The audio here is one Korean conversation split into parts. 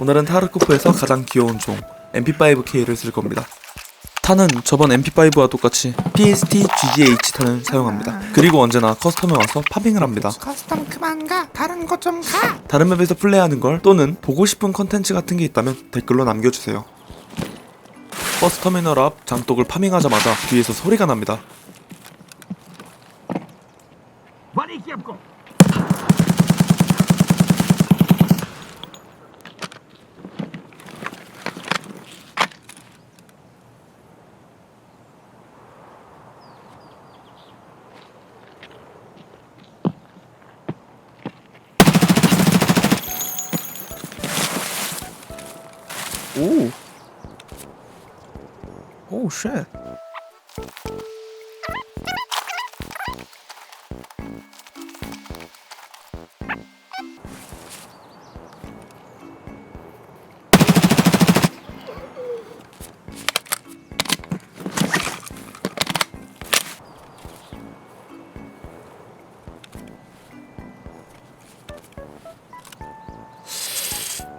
오늘은 타르코프에서 가장 귀여운 종 MP5K를 쓸 겁니다. 탄은 저번 MP5와 똑같이 PST GGH 탄을 사용합니다. 그리고 언제나 커스텀에 와서 파밍을 합니다. 커스텀 그만 가 다른 곳 좀 가. 다른 맵에서 플레이하는 걸 또는 보고 싶은 컨텐츠 같은 게 있다면 댓글로 남겨주세요. 버스 터미널 앞 장독을 파밍하자마자 뒤에서 소리가 납니다. 오. 오, 쉣.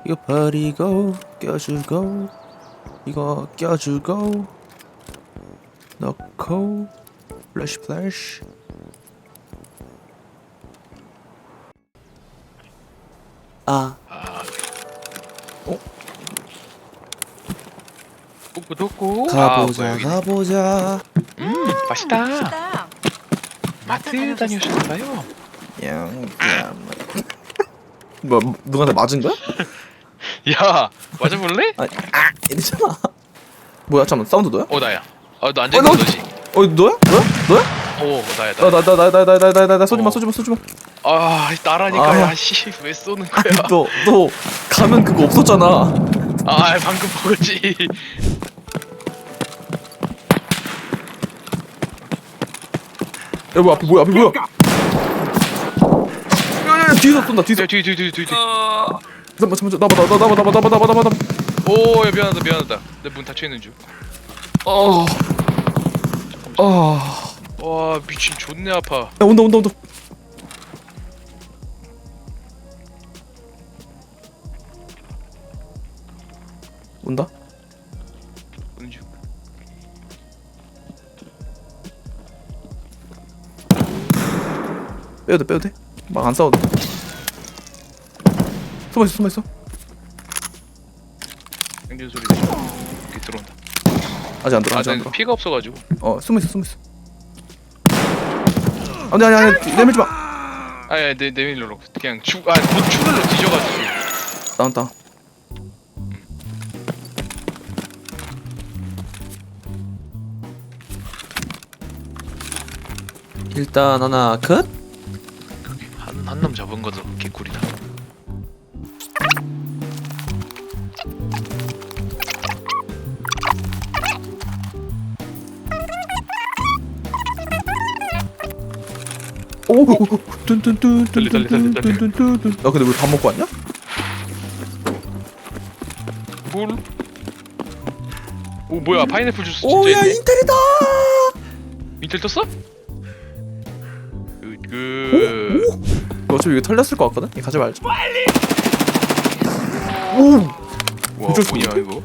이거 버리고 껴주고 이거 껴주고 넣고 플래시 플래시 아. 꾸꾸두꾸 가보자 아, 가보자. 음 맛있다. 맛있다. 마트 다녀오셨어요? 양양. 뭐 누구한테 맞은 거야? 야 맞아볼래? 아니 아 이러잖아 뭐야 잠깐 사운드 너야? 어 나야 아, 어, 너 앉아있는 어, 거지? 어 너야? 너야? 너야? 어, 어, 오, 나야, 나야. 나 나 나 나 나 나 나 쏘지마 쏘지마 쏘지마 아, 나라니까, 아씨 왜 쏘는 거야? 너너 가면 그거 없었잖아 아, 방금 보겠지. 야 뭐야 앞에 뭐야 앞에 뭐야 야야야 뒤에서 쏜다 뒤에서 뒤, 뒤, 뒤, 뒤, 뒤. 잠깐만 잠깐만 나봐 나봐 나봐 나봐 나봐 나봐 나봐 오, 야, 미안하다, 미안하다. 내 문 닫혀있는 줄. 어야 아. 와 미친 존내 아파 야 온다 온다 온다. 온다? 빼도 돼 빼도 돼. 막 안 싸워도 돼. 숨어 있어 숨어 있어. 생긴 소리 들려 이렇게 들어온다 아직 안 들어 아직 안 아난 들어. 피가 없어가지고 어 숨어 있어 숨어 있어. 아니 아니 아니 내밀지 마. 아야 내 내밀로 그냥 죽아못 추를로 뒤져가지고 다운 다운. 일단 하나 컷. 한한놈 잡은 것도 개꿀이다 뚠뚠뚠 달리, 달리, 달리, 달리. 뚠뚠뚠. 야 근데 우리 밥 먹고 왔냐? 뭘? 오 뭐야 파인애플 주스 진짜 오야 있네 인텔이다. 인텔 떴어? 그... 너 어차피 이거 털렸을 것 같거든? 이거 가지 말자. 오. 와 이쪽 뭐냐 좋은데? 이거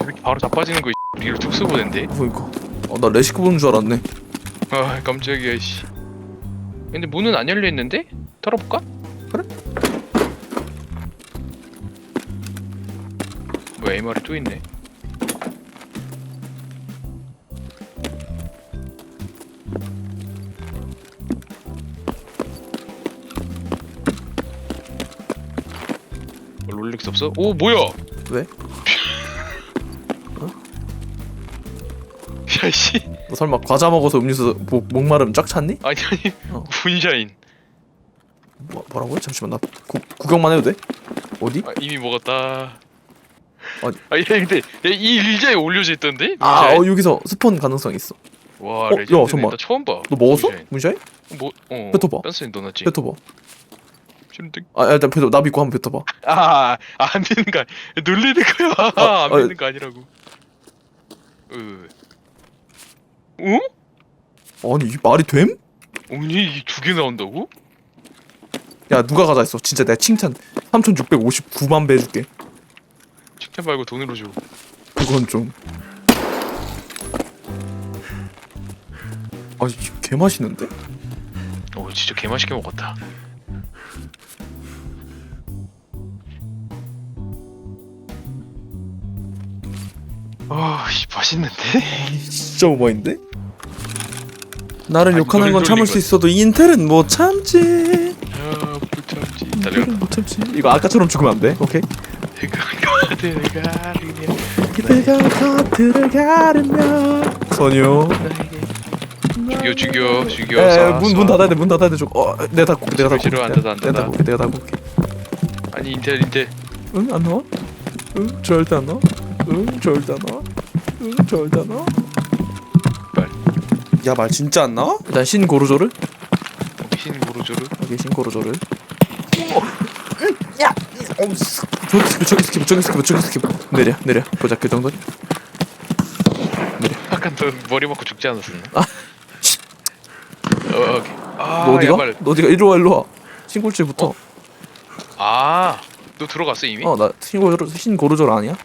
이렇게, 바로 자빠지는 거 이거 특수부대인데? 그러니까. 어나 레시크 보는 줄 알았네. 아 깜짝이야 씨 근데 문은 안 열려 있는데? 털어볼까? 그래? 뭐야 MR이 또 있네 어, 롤렉스 없어? 오 뭐야 왜? 야씨 너 설마 과자 먹어서 음료수 목, 목마름 쫙 찼니? 아니 아니 어. 문샤인 뭐, 뭐라고요? 잠시만 나 구, 구경만 해도 돼? 어디? 아, 이미 먹었다. 어디? 아, 야, 근데 야, 이 일자에 올려져 있던데? 아? 어, 여기서 스폰 가능성 있어. 와, 어, 야, 레전드네. 잠깐만. 나 처음 봐. 너 먹었어? 문샤인. 뭐, 어. 뱉어봐. 딴스인 넣어놨지. 뱉어봐. 아 일단 뱉어 나 믿고 한번 뱉어봐. 아, 아, 안 되는 거야. 놀리는 거야. 아, 안 아, 되는 거 아니라고. 으. 어? 아니 이게 말이 됨? 아니, 이게 두 개 나온다고? 야 누가 가자 했어 진짜 내가 칭찬 3659만 배 해줄게 칭찬 말고 돈으로 줘. 그건 좀 아, 이거 개 맛있는데? 어 진짜 개 맛있게 먹었다. 아씨 맛있는데? 진짜 오버인데? 나를 아니, 욕하는 뭘건 참을 수 거지? 있어도 인텔은 못 참지. 야 불참지. 달려. 인텔은 못 참지. 이거 아까처럼 죽으면 안 돼. 오케이. 내가 가드를 가리냐. 그대가 카트를 가르며 선유. 죽여 죽여 죽여. 에문문 문 닫아야 돼. 문 닫아야 돼. 좀. 어, 내가 닫고 내가 닫고. 싫어, 안 닫아, 안 내가 닫아. 닫고 내가 닫고. 아니 인텔 인텔. 응? 안 나와? 응? 절대 안 나와? 응? 나와? 응? 안 나와? 말. 야말 진짜 안 나와? 일단 신 고르조를 흰 모로조르. 여기 신 고르조를 야! 어, 스- 저기 스킵 저기 스킵 저기 스킵 저기 스킵 내려 내려 보자 그 정도 아까 너 머리 맞고 죽지 않았었나? 아, 어, 오케이. 아, 너 어디가? 야발. 너 어디가? 이리와 이리와 신골집부터 아, 너 들어갔어 이미? 어나 신고르 신고르조를 아니야?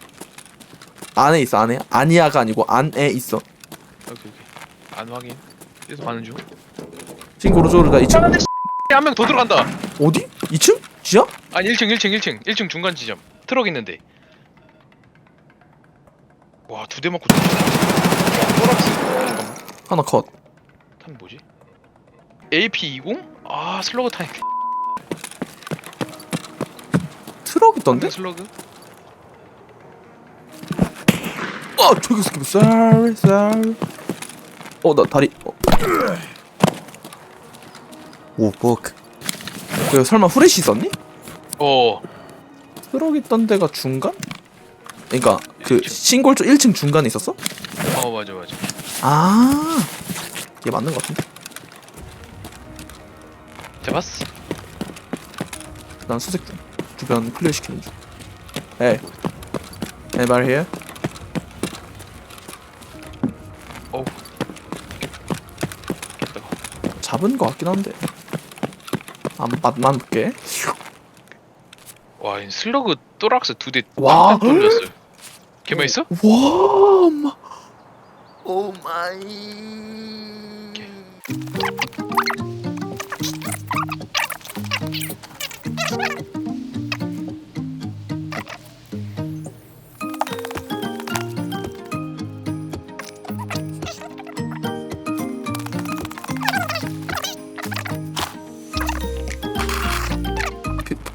안에 있어 안에 아니야가 아니고 안에 있어 오케이 오케이. 안 확인. 계속 가는 중. 신고르조를 나 2층 한 명 더 들어간다. 어디? 2층? 지하? 아니 1층 1층 1층 1층 중간 지점. 트럭 있는데. 와, 두 대 맞고. 잠깐만. 하나 컷 탄 뭐지? AP20? 아, 슬러그 타임. 트럭 있던데? 슬러그? 어 저기 스킵 sorry sorry 어나 다리 어. 오 버크 그 설마 후레쉬 있었니? 어. 트럭 있던 데가 중간? 그니까 그 신골조 1층 중간에 있었어? 어, 맞아 맞아. 아 이게 맞는 것 같은데 잡았어. 난 수색 중 주변 클리어 시키는 중 에이 Anybody here? 잡은 것 같긴 한데 안 맛 만 볼게 와, 이 슬러그 또락스 두 대. 와. 딱 돌렸어요. 개만 있어? 와 엄마 비,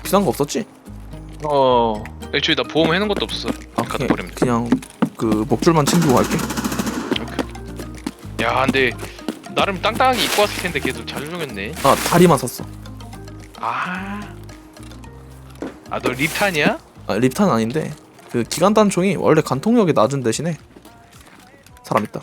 비싼 거 없었지? 어. 애초에 나 보험 해놓은 것도 없었어. 아 갖다 그냥, 그 목줄만 챙기고 갈게 야, 근데 나름 땅땅하게 입고 왔을 텐데 잘 조졌네. 아 다리만 샀어 아. 아, 너 립탄이야? 아, 립탄 아닌데 그 기관 단총이 원래 간통력이 낮은 대신에 사람 있다.